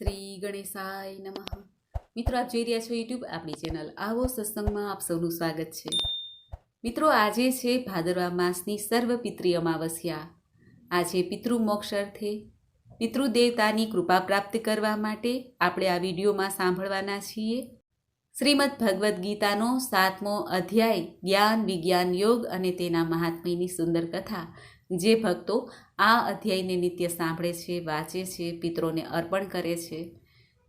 શ્રી ગણેશાય નમઃ. મિત્રો, આપ જોઈ રહ્યા છો યુટ્યુબ આપણી ચેનલ. આવો સત્સંગમાં આપ સૌનું સ્વાગત છે. મિત્રો, આજે છે ભાદરવા માસની સર્વ પિતૃ અમાવસ્યા. આજે પિતૃ મોક્ષ અર્થે પિતૃદેવતાની કૃપા પ્રાપ્ત કરવા માટે આપણે આ વિડીયોમાં સાંભળવાના છીએ. શ્રીમદ ભગવદ્ ગીતાનો સાતમો અધ્યાય, જ્ઞાન વિજ્ઞાન યોગ અને તેના મહાત્મ્યની સુંદર કથા. જે ભક્તો આ અધ્યાયને નિત્ય સાંભળે છે, વાંચે છે, પિત્રોને અર્પણ કરે છે,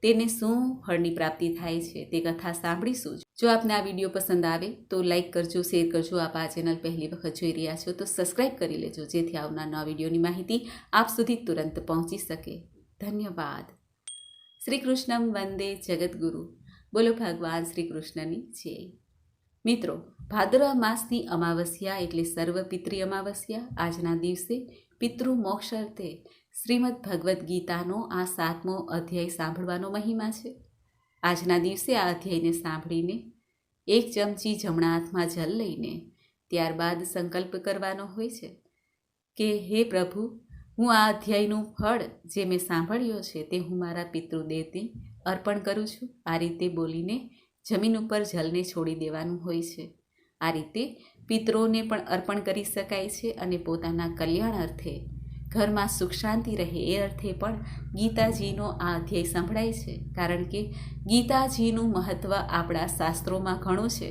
તેને શું ફળની પ્રાપ્તિ થાય છે તે કથા સાંભળીશું જો. આપને આ વીડિયો પસંદ આવે તો લાઈક કરજો, શેર કરજો, આપ આ ચેનલ પહેલી વખત જોઈ રહ્યા છો તો સબસ્ક્રાઈબ કરી લેજો જેથી આવનાર નવા વિડીયોની માહિતી આપ સુધી તુરંત પહોંચી શકે. ધન્યવાદ. શ્રી કૃષ્ણમ વંદે જગદગુરુ. બોલો ભગવાન શ્રી કૃષ્ણની જય. મિત્રો, ભાદરવા માસની અમાવસ્યા એટલે સર્વપિતૃ અમાવસ્યા. આજના દિવસે પિતૃ મોક્ષ અર્થે શ્રીમદ ભગવદ્ ગીતાનો આ સાતમો અધ્યાય સાંભળવાનો મહિમા છે. આજના દિવસે આ અધ્યાયને સાંભળીને એક ચમચી જમણા હાથમાં જલ લઈને ત્યારબાદ સંકલ્પ કરવાનો હોય છે કે, હે પ્રભુ, હું આ અધ્યાયનું ફળ જે મેં સાંભળ્યો છે તે હું મારા પિતૃદેવને અર્પણ કરું છું. આ રીતે બોલીને જમીન ઉપર જલને છોડી દેવાનું હોય છે. આ રીતે પિતરોને પણ અર્પણ કરી શકાય છે અને પોતાના કલ્યાણ અર્થે, ઘરમાં સુખ શાંતિ રહે એ અર્થે પણ ગીતાજીનો આ અધ્યાય સંભળાય છે. કારણ કે ગીતાજીનું મહત્ત્વ આપણા શાસ્ત્રોમાં ઘણું છે.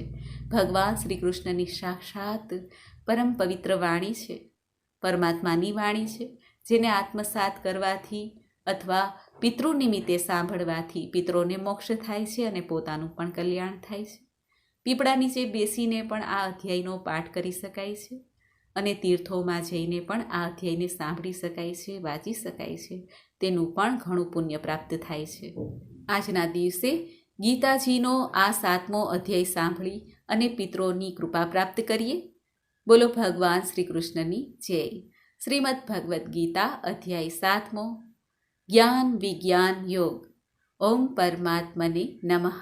ભગવાન શ્રી કૃષ્ણની સાક્ષાત પરમ પવિત્ર વાણી છે. પરમાત્માની વાણી છે, જેને આત્મસાત કરવાથી અથવા પિતૃ નિમિત્તે સાંભળવાથી પિતરોને મોક્ષ થાય છે અને પોતાનું પણ કલ્યાણ થાય છે. પીપળા નીચે બેસીને પણ આ અધ્યાયનો પાઠ કરી શકાય છે અને તીર્થોમાં જઈને પણ આ અધ્યાયને સાંભળી શકાય છે, વાંચી શકાય છે. તેનું પણ ઘણું પુણ્ય પ્રાપ્ત થાય છે. આજના દિવસે ગીતાજીનો આ સાતમો અધ્યાય સાંભળી અને પિતરોની કૃપા પ્રાપ્ત કરીએ. બોલો ભગવાન શ્રી કૃષ્ણની જય. શ્રીમદ ભગવદ્ ગીતા અધ્યાય સાતમો જ્ઞાન વિજ્ઞાન યોગ ઓમ પરમાત્મને નમઃ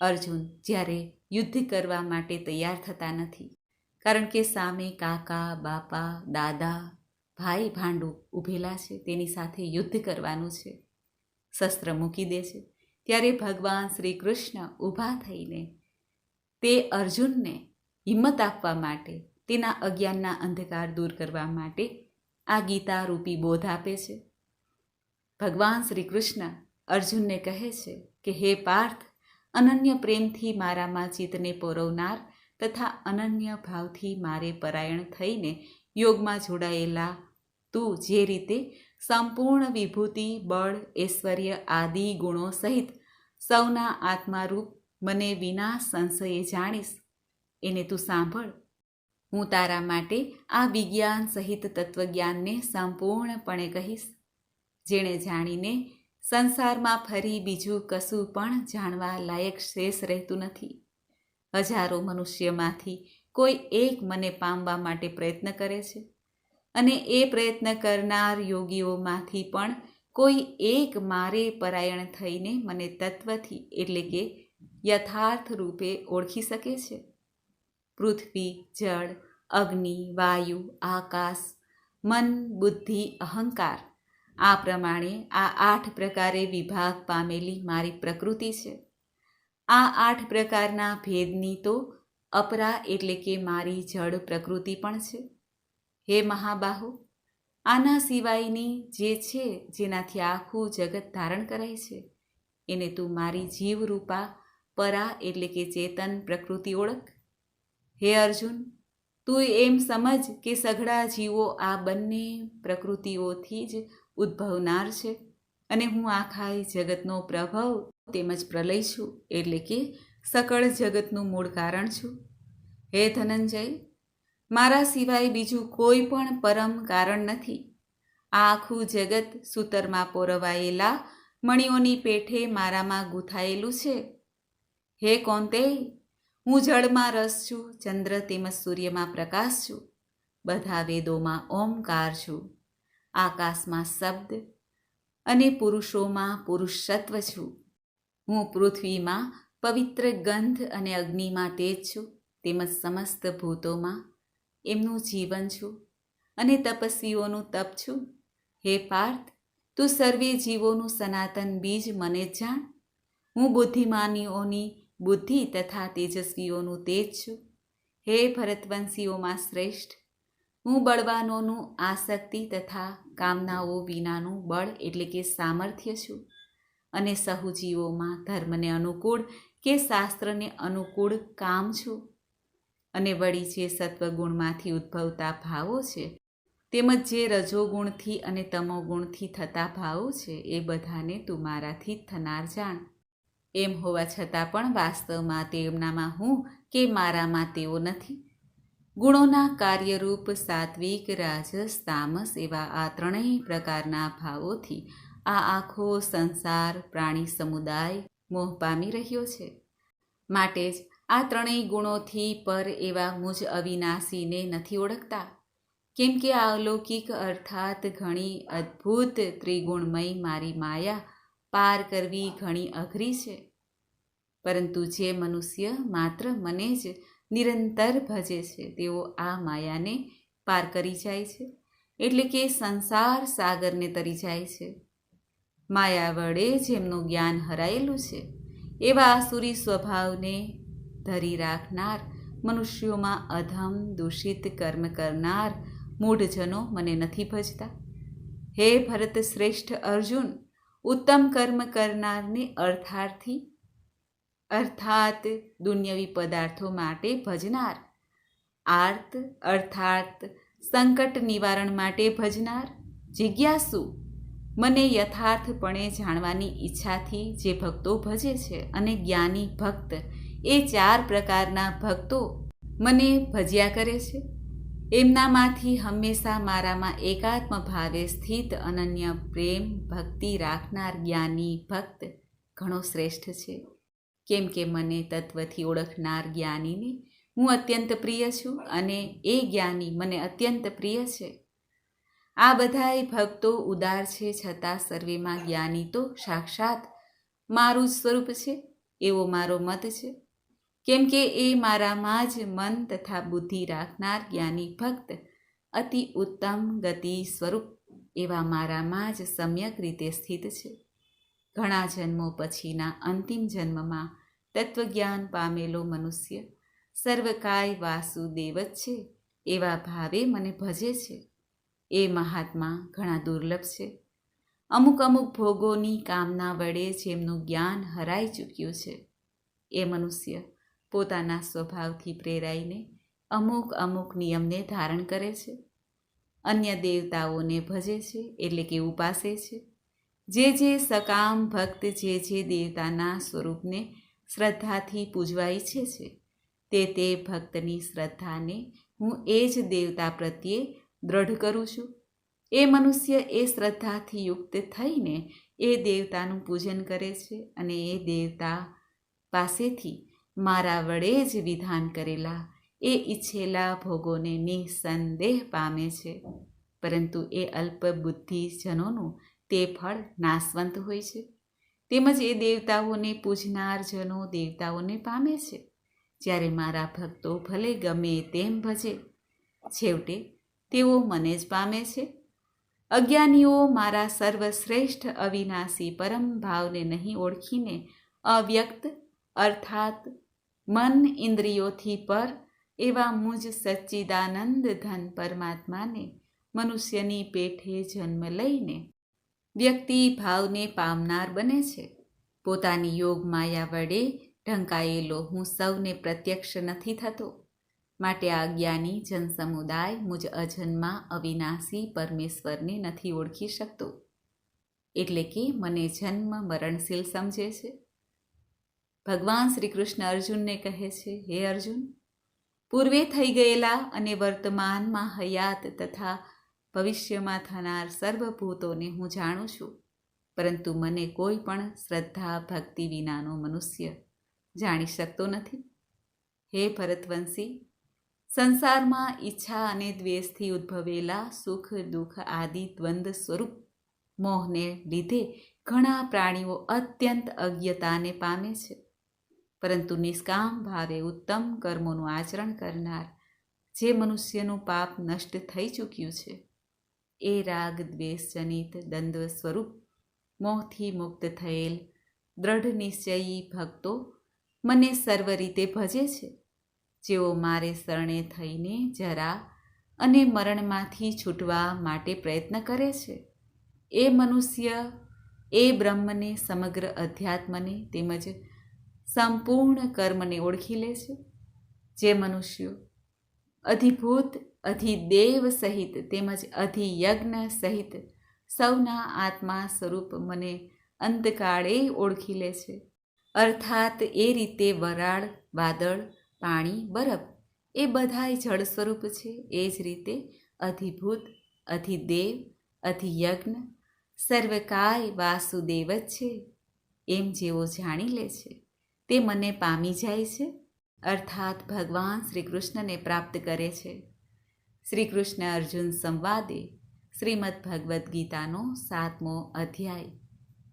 અર્જુન જ્યારે યુદ્ધ કરવા માટે તૈયાર થતા નથી, કારણ કે સામે કાકા, બાપા, દાદા, ભાઈ ભાંડુ ઊભેલા છે, તેની સાથે યુદ્ધ કરવાનું છે, શસ્ત્ર મૂકી દે છે, ત્યારે ભગવાન શ્રી કૃષ્ણ ઊભા થઈને તે અર્જુનને હિંમત આપવા માટે, તેના અજ્ઞાનના અંધકાર દૂર કરવા માટે આ ગીતા રૂપી બોધ આપે છે ભગવાન શ્રી કૃષ્ણ અર્જુનને કહે છે કે, હે પાર્થ, અનન્ય પ્રેમથી મારામાં ચિત્તને પોરવનાર તથા અનન્ય ભાવથી મારે પરાયણ થઈને યોગમાં જોડાયેલા તું જે રીતે સંપૂર્ણ વિભૂતિ, બળ, ઐશ્વર્ય આદિ ગુણો સહિત સૌના આત્મારૂપ મને વિના સંશયે જાણીશ, એને તું સાંભળ. હું તારા માટે આ વિજ્ઞાન સહિત તત્વજ્ઞાનને સંપૂર્ણપણે કહીશ. જેણે જાણીને સંસારમાં ફરી બીજું કશું પણ જાણવા લાયક શેષ રહેતું નથી. હજારો મનુષ્યમાંથી કોઈ એક મને પામવા માટે પ્રયત્ન કરે છે અને એ પ્રયત્ન કરનાર યોગીઓમાંથી પણ કોઈ એક મારે પરાયણ થઈને મને તત્વથી એટલે કે યથાર્થ રૂપે ઓળખી શકે છે. પૃથ્વી, જળ, અગ્નિ, વાયુ, આકાશ, મન, બુદ્ધિ, અહંકાર આ પ્રમાણે આ આઠ પ્રકારે વિભાગ પામેલી મારી પ્રકૃતિ છે. આ આઠ પ્રકારના ભેદની તો અપરા એટલે કે મારી જળ પ્રકૃતિ પણ છે. હે મહાબાહુ, આના સિવાયની જે છે જેનાથી આખું જગત ધારણ કરાય છે, એને તું મારી જીવરૂપા, પરા એટલે કે ચેતન પ્રકૃતિ ઓળખ. હે અર્જુન, તું એમ સમજ કે સઘળા જીવો આ બંને પ્રકૃતિઓથી જ ઉદ્ભવનાર છે. અને હું આખા જગતનો પ્રભાવ તેમજ પ્રલય છું એટલે કે સકળ જગતનું મૂળ કારણ છું. હે ધનંજય, મારા સિવાય બીજું કોઈ પણ પરમ કારણ નથી. આ આખું જગત સૂતરમાં પોરવાયેલા મણીઓની પેઠે મારામાં ગૂંથાયેલું છે. હે કોંતે હું જળમાં રસ છું, ચંદ્ર તેમજ સૂર્યમાં પ્રકાશ છું. બધા વેદોમાં ઓમકાર છું. આકાશમાં શબ્દ અને પુરુષોમાં પુરુષત્વ છું. હું પૃથ્વીમાં પવિત્ર ગંધ અને અગ્નિમાં તેજ છું. તેમજ સમસ્ત ભૂતોમાં એમનું જીવન છું અને તપસ્વીઓનું તપ છું. હે પાર્થ, તું સર્વે જીવોનું સનાતન બીજ મને જાણ. હું બુદ્ધિમાનીઓની બુદ્ધિ તથા તેજસ્વીઓનું તેજ છું. હે ભરતવંશીઓમાં શ્રેષ્ઠ હું બળવાનોનું આસક્તિ તથા કામનાઓ વિનાનું બળ એટલે કે સામર્થ્ય છું અને સહુજીવોમાં ધર્મને અનુકૂળ કે શાસ્ત્રને અનુકૂળ કામ છું. અને વળી જે સત્વગુણમાંથી ઉદ્ભવતા ભાવો છે, તેમજ જે રજોગુણથી અને તમોગુણથી થતા ભાવો છે, એ બધાને તું મારાથી થનાર જાણ. એમ હોવા છતાં પણ વાસ્તવમાં તેમનામાં હું કે મારામાં તેઓ નથી. ગુણોના કાર્યરૂપ સાત્વિક, રાજસ, તામસ એવા આ ત્રણેય પ્રકારના ભાવોથી આ આખો સંસાર, પ્રાણી સમુદાય મોહ પામી રહ્યો છે. માટે જ આ ત્રણેય ગુણોથી પર એવા મુજ અવિનાશીને નથી ઓળખતા. કેમ કે આ અલૌકિક અર્થાત ઘણી અદ્ભુત ત્રિગુણમય મારી માયા પાર કરવી ઘણી અઘરી છે. પરંતુ જે મનુષ્ય માત્ર મને જ નિરંતર ભજે છે. તેઓ આ માયાને પાર કરી જાય છે. એટલે કે સંસાર સાગરને તરી જાય છે. માયા વડે જેમનું જ્ઞાન હરાયેલું છે, એવા આસુરી સ્વભાવને ધરી રાખનાર, મનુષ્યોમાં અધમ દૂષિત કર્મ કરનાર મૂઢજનો મને નથી ભજતા. હે ભરત શ્રેષ્ઠ અર્જુન, ઉત્તમ કર્મ કરનારને અર્થાર્થી અર્થાત દુન્યવી પદાર્થો માટે ભજનાર. આર્ત અર્થાત સંકટ નિવારણ માટે ભજનાર. જિજ્ઞાસુ, મને યથાર્થપણે જાણવાની ઈચ્છાથી જે ભક્તો ભજે છે અને જ્ઞાની ભક્ત, એ ચાર પ્રકારના ભક્તો મને ભજ્યા કરે છે. એમનામાંથી હંમેશા મારામાં એકાત્મ ભાવે સ્થિત અનન્ય પ્રેમ ભક્તિ રાખનાર જ્ઞાની ભક્ત ઘણો શ્રેષ્ઠ છે. કેમ કે મને તત્વથી ઓળખનાર જ્ઞાનીને હું અત્યંત પ્રિય છું અને એ જ્ઞાની મને અત્યંત પ્રિય છે. આ બધાય ભક્તો ઉદાર છે છતાં સર્વેમાં જ્ઞાની તો સાક્ષાત મારું જ સ્વરૂપ છે, એવો મારો મત છે. કેમ કે એ મારામાં જ મન તથા બુદ્ધિ રાખનાર જ્ઞાની ભક્ત અતિ ઉત્તમ ગતિ સ્વરૂપ એવા મારામાં જ સમ્યક રીતે સ્થિત છે. ઘણા જન્મો પછીના અંતિમ જન્મમાં તત્વજ્ઞાન પામેલો મનુષ્ય સર્વકાય વાસુદેવ જ છે એવા ભાવે મને ભજે છે. એ મહાત્મા ઘણા દુર્લભ છે. અમુક અમુક ભોગોની કામના વડે જેમનું જ્ઞાન હરાઈ ચૂક્યું છે. એ મનુષ્ય પોતાના સ્વભાવથી પ્રેરાઈને અમુક અમુક નિયમને ધારણ કરે છે. અન્ય દેવતાઓને ભજે છે એટલે કે ઉપાસે છે. જે જે સકામ ભક્ત જે જે દેવતાના સ્વરૂપને શ્રદ્ધાથી પૂજવા ઈચ્છે છે, તે તે ભક્તની શ્રદ્ધાને હું એ જ દેવતા પ્રત્યે દ્રઢ કરું છું. એ મનુષ્ય એ શ્રદ્ધાથી યુક્ત થઈને એ દેવતાનું પૂજન કરે છે અને એ દેવતા પાસેથી મારા વડે જ વિધાન કરેલા એ ઈચ્છેલા ભોગોને નિસંદેહ પામે છે. પરંતુ એ અલ્પ બુદ્ધિજનોનું તે ફળ નાશવંત હોય છે. તેમજ એ દેવતાઓને પૂજનાર જનો દેવતાઓને પામે છે. જ્યારે મારા ભક્તો ભલે ગમે તેમ ભજે, છેવટે તેઓ મને જ પામે છે. અજ્ઞાનીઓ મારા સર્વશ્રેષ્ઠ અવિનાશી પરમ ભાવને નહીં ઓળખીને અવ્યક્ત, અર્થાત મન ઇન્દ્રિયોથી પર એવા મુજ સચ્ચિદાનંદ ધન પરમાત્માને મનુષ્યની પેઠે જન્મ લઈને વ્યક્તિ ભાવને પામનાર બને છે. પોતાની યોગ માયા વડે ઢંકાયેલો હું સૌને પ્રત્યક્ષ નથી થતો. માટે આ જ્ઞાની જનસમુદાય મુજ અજન્મા અવિનાશી પરમેશ્વરને નથી ઓળખી શકતો. એટલે કે મને જન્મ મરણશીલ સમજે છે. ભગવાન શ્રી કૃષ્ણ અર્જુનને કહે છે, હે અર્જુન, પૂર્વે થઈ ગયેલા અને વર્તમાનમાં હયાત તથા ભવિષ્યમાં થનાર સર્વભૂતોને હું જાણું છું, પરંતુ મને કોઈ પણ શ્રદ્ધા, ભક્તિ વિનાનો મનુષ્ય જાણી શકતો નથી. હે ભરતવંશી, સંસારમાં ઈચ્છા અને દ્વેષથી ઉદ્ભવેલા સુખ, દુઃખ આદિ દ્વંદ્વ સ્વરૂપ મોહને લીધે ઘણા પ્રાણીઓ અત્યંત અજ્ઞતાને પામે છે, પરંતુ નિષ્કામ ભાવે ઉત્તમ કર્મોનું આચરણ કરનાર જે મનુષ્યનું પાપ નષ્ટ થઈ ચૂક્યું છે એ રાગ, દ્વેષ, જનિત, દ્વંદ્વ સ્વરૂપ મોહથી મુક્ત થયેલ દ્રઢ નિશ્ચયી ભક્તો મને સર્વ રીતે ભજે છે. જેઓ મારે શરણે થઈને જરા અને મરણમાંથી છૂટવા માટે પ્રયત્ન કરે છે. એ મનુષ્ય, એ બ્રહ્મને સમગ્ર અધ્યાત્મને તેમજ સંપૂર્ણ કર્મને ઓળખી લે છે. જે મનુષ્યો અધિભૂત અધિદેવ સહિત તેમજ અધિયજ્ઞ સહિત સૌના આત્મા સ્વરૂપ મને અંતકાળે ઓળખી લે છે. અર્થાત એ રીતે વરાળ, વાદળ, પાણી, બરફ એ બધાય જળ સ્વરૂપ છે. એ જ રીતે અધિભૂત, અધિદેવ, અધિયજ્ઞ સર્વકાય વાસુદેવ જ છે. એમ જેઓ જાણી લે છે, તે મને પામી જાય છે. અર્થાત ભગવાન શ્રી કૃષ્ણને પ્રાપ્ત કરે છે. શ્રી કૃષ્ણ અર્જુન સંવાદે શ્રીમદ્ ભગવદ્ ગીતાનો સાતમો અધ્યાય.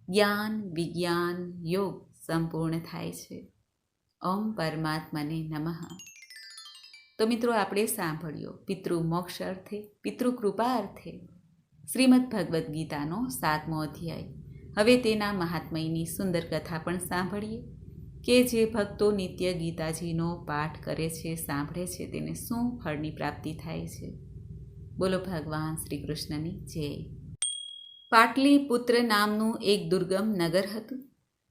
જ્ઞાન, વિજ્ઞાન, યોગ સંપૂર્ણ થાય છે. ઓમ પરમાત્માને નમઃ. તો મિત્રો, આપણે સાંભળ્યો પિતૃ મોક્ષ અર્થે, પિતૃ કૃપા અર્થે શ્રીમદ્ ભગવદ્ ગીતાનો સાતમો અધ્યાય. હવે તેના મહાત્મયની સુંદર કથા પણ સાંભળીએ. કે જે ભક્તો નિત્ય ગીતાજીનો પાઠ કરે છે, સાંભળે છે, તેને શું ફળની પ્રાપ્તિ થાય છે? બોલો ભગવાન શ્રી કૃષ્ણની જય. પાટલીપુત્ર નામનું એક દુર્ગમ નગર હતું,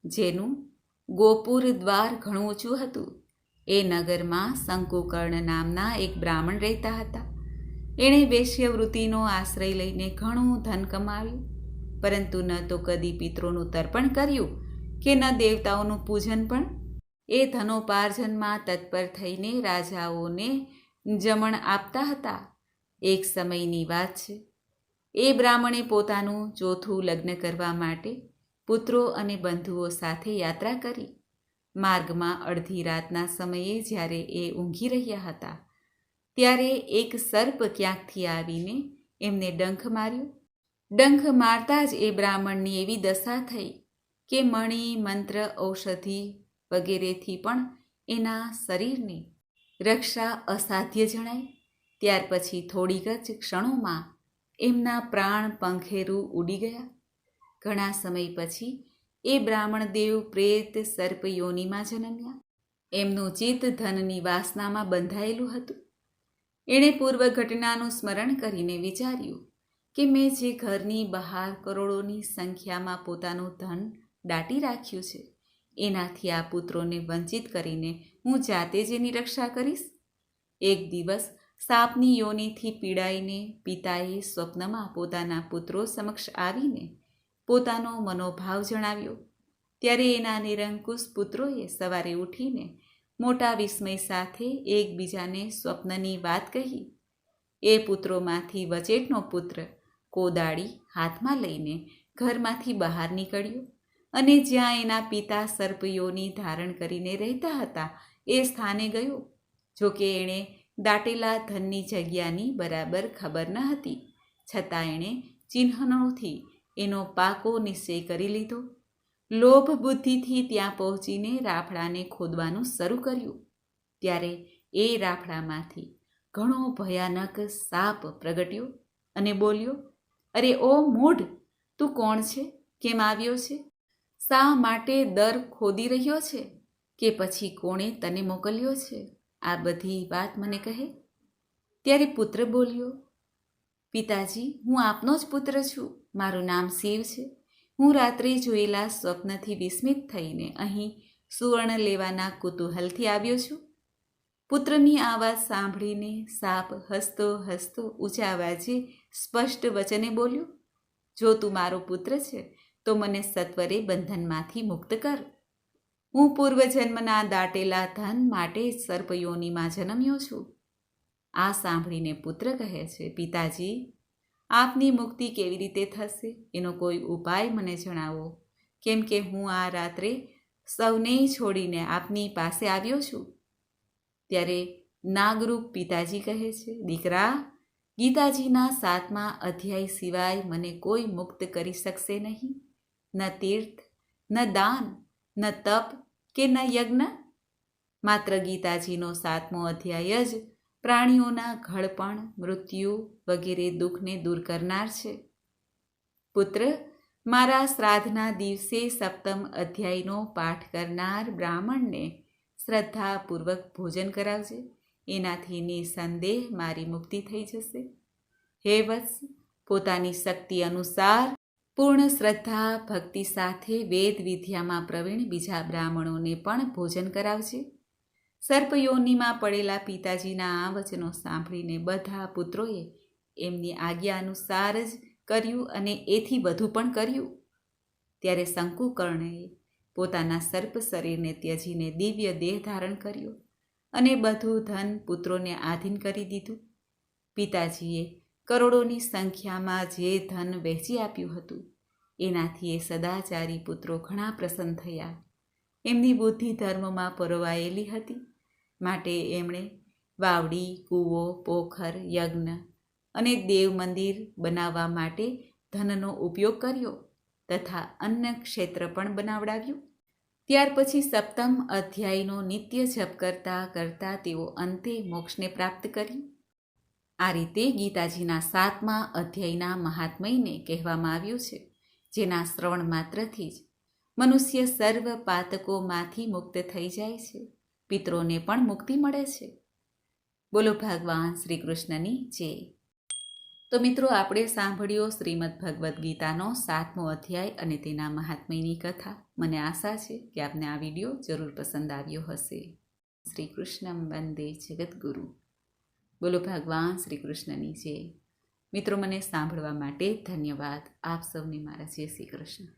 જેનું ગોપુર દ્વાર ઘણું ઊંચું હતું. એ નગરમાં શંકુકર્ણ નામના એક બ્રાહ્મણ રહેતા હતા. એણે વેશ્યવૃત્તિનો આશ્રય લઈને ઘણું ધન કમાવ્યું, પરંતુ ન તો કદી પિત્રોનું તર્પણ કર્યું કે ન દેવતાઓનું પૂજન પણ? એ ધનોપાર્જનમાં તત્પર થઈને રાજાઓને જમણ આપતા હતા. એક સમયની વાત છે. એ બ્રાહ્મણે પોતાનું ચોથું લગ્ન કરવા માટે પુત્રો અને બંધુઓ સાથે યાત્રા કરી. માર્ગમાં અડધી રાતના સમયે જ્યારે એ ઊંઘી રહ્યા હતા, ત્યારે એક સર્પ ક્યાંકથી આવીને એમને ડંખ માર્યો. ડંખ મારતા જ એ બ્રાહ્મણની એવી દશા થઈ કે મણિ, મંત્ર, ઔષધિ વગેરેથી પણ એના શરીરની રક્ષા અસાધ્ય જણાય. ત્યાર પછી થોડીક જ ક્ષણોમાં એમના પ્રાણ પંખેરું ઉડી ગયા. ઘણા સમય પછી એ બ્રાહ્મણ દેવ પ્રેત સર્પયોનીમાં જન્મ્યા. એમનું ચિત્ત ધનની વાસનામાં બંધાયેલું હતું. એણે પૂર્વ ઘટનાનું સ્મરણ કરીને વિચાર્યું કે મેં જે ઘરની બહાર કરોડોની સંખ્યામાં પોતાનું ધન દાટી રાખ્યું છે. એનાથી આ પુત્રોને વંચિત કરીને હું જાતે જ એની રક્ષા કરીશ. એક દિવસ સાપની યોનિથી પીડાઈને પિતાએ સ્વપ્નમાં પોતાના પુત્રો સમક્ષ આવીને પોતાનો મનોભાવ જણાવ્યો. ત્યારે એના નિરંકુશ પુત્રોએ સવારે ઉઠીને મોટા વિસ્મય સાથે એકબીજાને સ્વપ્નની વાત કહી. એ પુત્રોમાંથી વચેટનો પુત્ર કોદાળી હાથમાં લઈને ઘરમાંથી બહાર નીકળ્યો. અને જ્યાં એના પિતા સર્પયોની ધારણ કરીને રહેતા હતા, એ સ્થાને ગયો. જોકે એણે દાટેલા ધનની જગ્યાની બરાબર ખબર ન હતી. છતાં એણે ચિહ્નોથી એનો પાકો નિશ્ચય કરી લીધો. લોભ બુદ્ધિથી ત્યાં પહોંચીને રાફડાને ખોદવાનું શરૂ કર્યું. ત્યારે એ રાફડામાંથી ઘણો ભયાનક સાપ પ્રગટ્યો અને બોલ્યો, અરે ઓ મૂઢ, તું કોણ છે? કેમ આવ્યો છે? શા માટે દર ખોદી રહ્યો છે? કે પછી કોણે તને મોકલ્યો છે? આ બધી વાત મને કહે. ત્યારે પુત્ર બોલ્યો, પિતાજી, હું આપનો જ પુત્ર છું. મારું નામ શિવ છે. હું રાત્રે જોયેલા સ્વપ્નથી વિસ્મિત થઈને અહીં સુવર્ણ લેવાના કુતૂહલથી આવ્યો છું. પુત્રની આ વાત સાંભળીને સાપ હસતો હસતો ઊંચા અવાજે સ્પષ્ટ વચને બોલ્યો, જો તું મારો પુત્ર છે તો મને સત્વરે બંધનમાંથી મુક્ત કર. હું પૂર્વજન્મના દાટેલા ધન માટે સર્પયોનીમાં જન્મ્યો છું. આ સાંભળીને પુત્ર કહે છે, પિતાજી, આપની મુક્તિ કેવી રીતે થશે? એનો કોઈ ઉપાય મને જણાવો. કેમ કે હું આ રાત્રે સૌને છોડીને આપની પાસે આવ્યો છું. ત્યારે નાગરૂપ પિતાજી કહે છે, દીકરા, ગીતાજીના સાતમા અધ્યાય સિવાય મને કોઈ મુક્ત કરી શકશે નહીં. ન તીર્થ ન દાન ન તપ કે ન યજ્ઞ? માત્ર ગીતાજીનો સાતમો અધ્યાય જ પ્રાણીઓના ઘડપણ, મૃત્યુ વગેરે દુઃખને દૂર કરનાર છે. પુત્ર, મારા શ્રાદ્ધના દિવસે સપ્તમ અધ્યાયનો પાઠ કરનાર બ્રાહ્મણને શ્રદ્ધાપૂર્વક ભોજન કરાવજે, એનાથી નિસંદેહ મારી મુક્તિ થઈ જશે. હે વત્સ, પોતાની શક્તિ અનુસાર પૂર્ણ શ્રદ્ધા, ભક્તિ સાથે વેદ વિદ્યામાં પ્રવીણ બીજા બ્રાહ્મણોને પણ ભોજન કરાવજે. સર્પયોનીમાં પડેલા પિતાજીના આ વચનો સાંભળીને બધા પુત્રોએ એમની આજ્ઞા અનુસાર જ કર્યું અને એથી વધુ પણ કર્યું. ત્યારે શંકુકર્ણએ પોતાના સર્પ શરીરને ત્યજીને દિવ્ય દેહ ધારણ કર્યો અને બધું ધન પુત્રોને આધીન કરી દીધું. પિતાજીએ કરોડોની સંખ્યામાં જે ધન વહેંચી આપ્યું હતું, એનાથી એ સદાચારી પુત્રો ઘણા પ્રસન્ન થયા. એમની બુદ્ધિ ધર્મમાં પરોવાયેલી હતી. માટે એમણે વાવડી, કૂવો, પોખર, યજ્ઞ અને દેવ મંદિર બનાવવા માટે ધનનો ઉપયોગ કર્યો તથા અન્ન ક્ષેત્ર પણ બનાવડાવ્યું. ત્યાર પછી સપ્તમ અધ્યાયનો નિત્ય જપ કરતા કરતા તેઓ અંતે મોક્ષને પ્રાપ્ત કર્યું આ રીતે ગીતાજીના સાતમા અધ્યાયના મહાત્મયને કહેવામાં આવ્યું છે, જેના શ્રવણ માત્રથી જ મનુષ્ય સર્વ પાતકોમાંથી મુક્ત થઈ જાય છે, પિત્રોને પણ મુક્તિ મળે છે. બોલો ભગવાન શ્રી કૃષ્ણની જય. તો મિત્રો, આપણે સાંભળ્યો શ્રીમદ ભગવદ્ ગીતાનો સાતમો અધ્યાય અને તેના મહાત્મયની કથા. મને આશા છે કે આપને આ વીડિયો જરૂર પસંદ આવ્યો હશે. શ્રી કૃષ્ણ વંદે જગદગુરુ. બોલો ભગવાન શ્રી કૃષ્ણની જય. મિત્રો, મને સાંભળવા માટે ધન્યવાદ. આપ સૌને મારા જય શ્રી કૃષ્ણ.